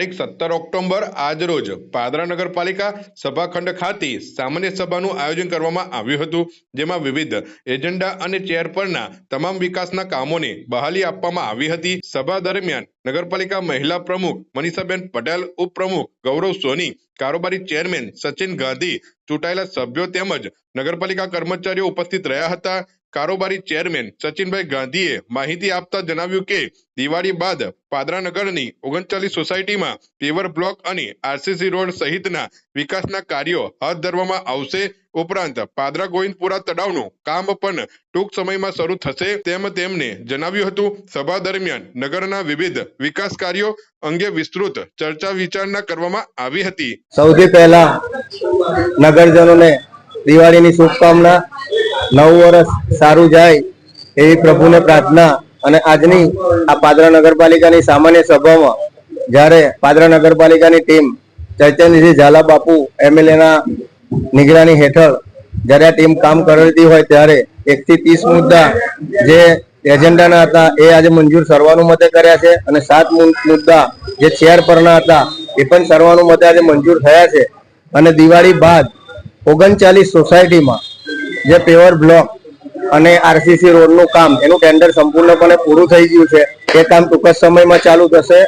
તારીખ સત્તર ઓક્ટોબર આજરોજ પાદરા નગરપાલિકા સભાખંડ ખાતે સામાન્ય સભાનું આયોજન કરવામાં આવ્યું હતું, જેમાં વિવિધ એજન્ડા અને ચેર પરના તમામ વિકાસના કામોને બહાલી આપવામાં આવી હતી. સભા દરમિયાન નગરપાલિકા મહિલા પ્રમુખ મનીષાબેન પટેલ, ઉપપ્રમુખ ગૌરવ સોની, કારોબારી ચેરમેન સચિન ગાંધી, ચૂંટાયેલા સભ્યો તેમજ નગરપાલિકા કર્મચારીઓ ઉપસ્થિત રહ્યા હતા. કારોબારી ચેરમેન સચિનભાઈ ગાંધીએ માહિતી આપતા જણાવ્યું કે, દિવાળી બાદ પાદરાનગરની ઓગણચાલીસ સોસાયટીમાં પેવર બ્લોક અને આરસીસી રોડ સહિતના વિકાસના કાર્યો હાથ ધરવામાં આવશે. ઉપરાંત પાદરા ગોવિંદપુરા તળાવનું કામ પણ ટૂંક સમયમાં શરૂ થશે તેમ તેમને જણાવ્યું હતું. સભા દરમિયાન નગરના વિવિધ વિકાસ કાર્યો અંગે વિસ્તૃત ચર્ચા વિચારણા કરવામાં આવી હતી. સૌથી પહેલા નગરજનોને દિવાળીની શુભકામના નવું વર્ષ સારું જાય એવી પ્રભુને પ્રાર્થના અને આજની આ પાદરા નગરપાલિકાની સામાન્ય સભામાં જ્યારે પાદરા નગરપાલિકાની ટીમ ચૈતન્યજી ઝાલા બાપુ એમએલએના નિગરાની હેઠળ જ્યારે આ ટીમ કામ કરતી હોય ત્યારે એકથી ત્રીસ મુદ્દા જે એજન્ડાના હતા એ આજે મંજૂર સર્વાનુમતે કર્યા છે અને સાત મુદ્દા જે ચેર પરના હતા એ પણ સર્વાનુમતે આજે મંજૂર થયા છે. અને દિવાળી બાદ ઓગણચાલીસ સોસાયટીમાં જે પેવર બ્લોક અને આરસીસી રોડનું કામ, એનું ટેન્ડર સંપૂર્ણપણે પૂરું થઈ ગયું છે. એ કામ ટૂંક જ સમયમાં ચાલુ થશે.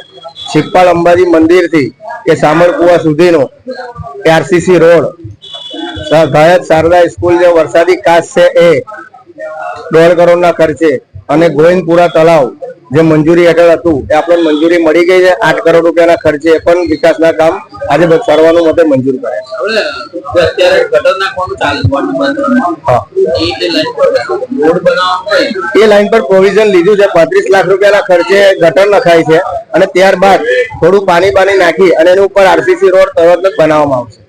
શિવપાલ અંબાજી મંદિરથી કે સામરકુવા સુધીનો આરસીસી રોડ. ગાયક શારદા સ્કૂલ જે વરસાદી કાચ છે એ દોઢ કરોડના ખર્ચે અને ગોવિંદપુરા તળાવ જે મંજૂરી હેઠળ હતું, એ આપણને મંજૂરી મળી ગઈ છે. આઠ કરોડ રૂપિયાના ખર્ચે પણ વિકાસના કામ આજે બ- સર્વાનુમતે મંજૂર હા. એ લાઈન પર એ. લાઈન પ્રોવિઝન લીધું છે પાંત્રીસ લાખ રૂપિયાના ખર્ચે ગટર નખાય છે અને ત્યારબાદ થોડું પાણી પાણી નાખી અને એની ઉપર આરસીસી રોડ તરત જ બનાવવામાં આવશે.